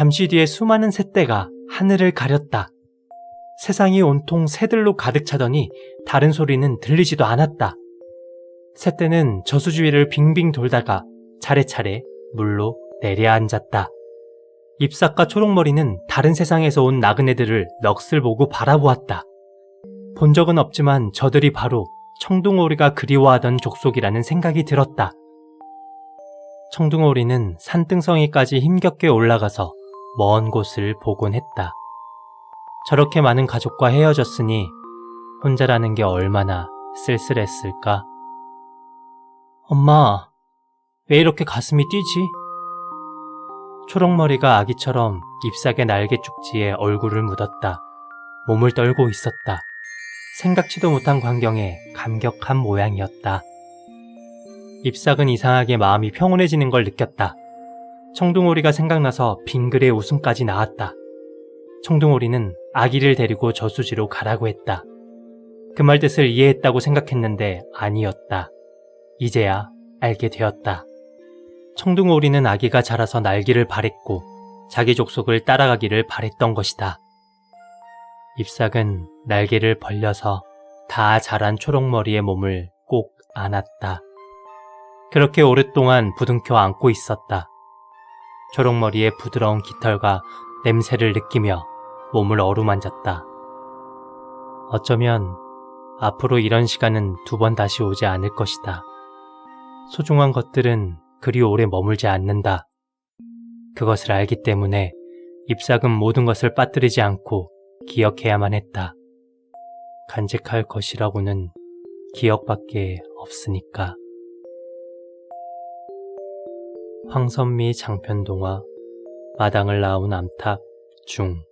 잠시 뒤에 수많은 새떼가 하늘을 가렸다. 세상이 온통 새들로 가득 차더니 다른 소리는 들리지도 않았다. 새떼는 저수지위를 빙빙 돌다가 차례차례 물로 내려앉았다. 잎사과 초록머리는 다른 세상에서 온 나그네들을 넋을 보고 바라보았다. 본 적은 없지만 저들이 바로 청둥오리가 그리워하던 족속이라는 생각이 들었다. 청둥오리는 산등성이까지 힘겹게 올라가서 먼 곳을 보곤 했다. 저렇게 많은 가족과 헤어졌으니 혼자라는 게 얼마나 쓸쓸했을까. 엄마, 왜 이렇게 가슴이 뛰지? 초록머리가 아기처럼 잎사귀 날개 축지에 얼굴을 묻었다. 몸을 떨고 있었다. 생각지도 못한 광경에 감격한 모양이었다. 잎삭은 이상하게 마음이 평온해지는 걸 느꼈다. 청둥오리가 생각나서 빙글의 웃음까지 나왔다. 청둥오리는 아기를 데리고 저수지로 가라고 했다. 그 말 뜻을 이해했다고 생각했는데 아니었다. 이제야 알게 되었다. 청둥오리는 아기가 자라서 날기를 바랬고 자기 족속을 따라가기를 바랬던 것이다. 잎삭은 날개를 벌려서 다 자란 초록머리의 몸을 꼭 안았다. 그렇게 오랫동안 부둥켜 안고 있었다. 초록머리의 부드러운 깃털과 냄새를 느끼며 몸을 어루만졌다. 어쩌면 앞으로 이런 시간은 두 번 다시 오지 않을 것이다. 소중한 것들은 그리 오래 머물지 않는다. 그것을 알기 때문에 잎삭은 모든 것을 빠뜨리지 않고 기억해야만 했다. 간직할 것이라고는 기억밖에 없으니까. 황선미 장편동화 마당을 나온 암탉 중